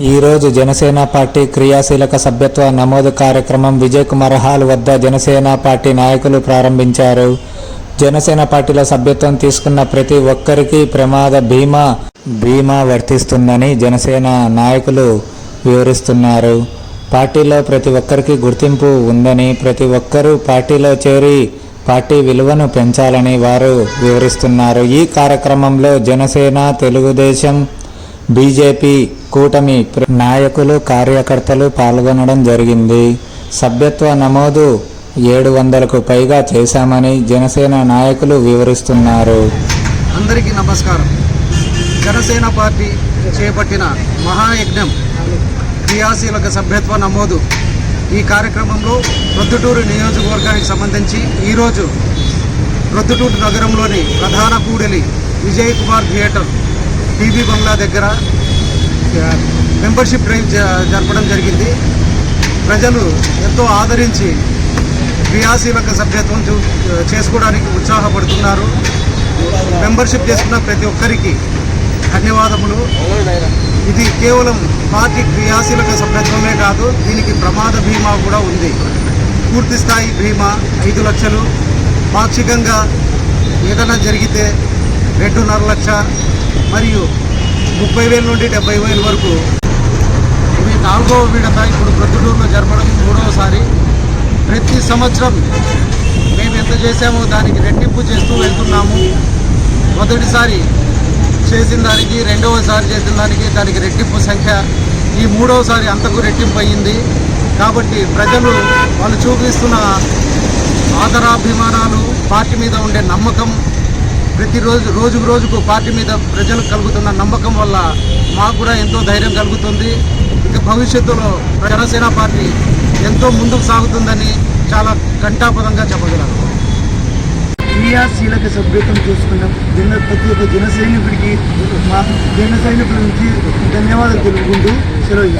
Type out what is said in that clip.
ఈరోజు జనసేన పార్టీ క్రియాశీలక సభ్యత్వ నమోదు కార్యక్రమం విజయ్ కుమార్ హాల్ వద్ద జనసేన పార్టీ నాయకులు ప్రారంభించారు. జనసేన పార్టీలో సభ్యత్వం తీసుకున్న ప్రతి ఒక్కరికి ప్రమాద బీమా బీమా వర్తిస్తుందని జనసేన నాయకులు వివరిస్తున్నారు. పార్టీలో ప్రతి ఒక్కరికి గుర్తింపు ఉందని ప్రతి ఒక్కరూ పార్టీలో చేరి పార్టీ విలువను పెంచాలని వారు వివరిస్తున్నారు. ఈ కార్యక్రమంలో జనసేన తెలుగుదేశం బీజేపీ కూటమి ప్ర- నాయకులు కార్యకర్తలు పాల్గొనడం జరిగింది. సభ్యత్వ నమోదు ఏడు వందలకు పైగా చేశామని జనసేన నాయకులు వివరిస్తున్నారు. అందరికీ నమస్కారం. జనసేన పార్టీ చేపట్టిన మహాయజ్ఞం క్రియాశీలక సభ్యత్వ నమోదు ఈ కార్యక్రమంలో ప్రొద్దుటూరు నియోజకవర్గానికి సంబంధించి ఈరోజు ప్రొద్దుటూరు నగరంలోని ప్రధాన కూడలి విజయ్ కుమార్ థియేటర్ టీవీ బంగ్లా దగ్గర మెంబర్షిప్ డ్రైవ్ జ- జరపడం జరిగింది. ప్రజలు ఎంతో ఆదరించి క్రియాశీలక సభ్యత్వం చూ- చేసుకోవడానికి ఉత్సాహపడుతున్నారు. మెంబర్షిప్ చేసుకున్న ప్రతి ఒక్కరికి ధన్యవాదములు. ఇది కేవలం పార్టీ క్రియాశీలక సభ్యత్వమే కాదు దీనికి ప్రమాద బీమా కూడా ఉంది. పూర్తి స్థాయి బీమా ఐదు లక్షలు. పాక్షికంగా ఏదైనా జరిగితే రెండున్నర లక్ష మరియు ముప్పై వేల నుండి డెబ్బై వేల వరకు. ఇవి నాలుగవ విడత ఇప్పుడు ప్రొద్దుటూరులో జరపడం మూడవసారి ప్రతి సంవత్సరం మేము ఎంత చేసామో దానికి రెట్టింపు చేస్తూ వెళ్తున్నాము. మొదటిసారి చేసిన దానికి రెండవసారి చేసిన దానికి దానికి రెట్టింపు సంఖ్య ఈ మూడవసారి అంతకు రెట్టింపు అయ్యింది. కాబట్టి ప్రజలు వాళ్ళు చూపిస్తున్న ఆదరాభిమానాలు పార్టీ మీద ఉండే నమ్మకం ప్రతిరోజు రోజుకు రోజుకు పార్టీ మీద ప్రజలకు కలుగుతున్న నమ్మకం వల్ల మాకు కూడా ఎంతో ధైర్యం కలుగుతుంది. ఇక భవిష్యత్తులో జనసేన పార్టీ ఎంతో ముందుకు సాగుతుందని చాలా ఘంటాపదంగా చెప్పగలను. క్రియాశీలక సభ్యత్వం చూసుకున్నాం. జన ప్రతి ఒక్క జన సైనికుడికి మా జన సైనికుల నుంచి ధన్యవాదాలు తెలుపుకుంటూ సెలవు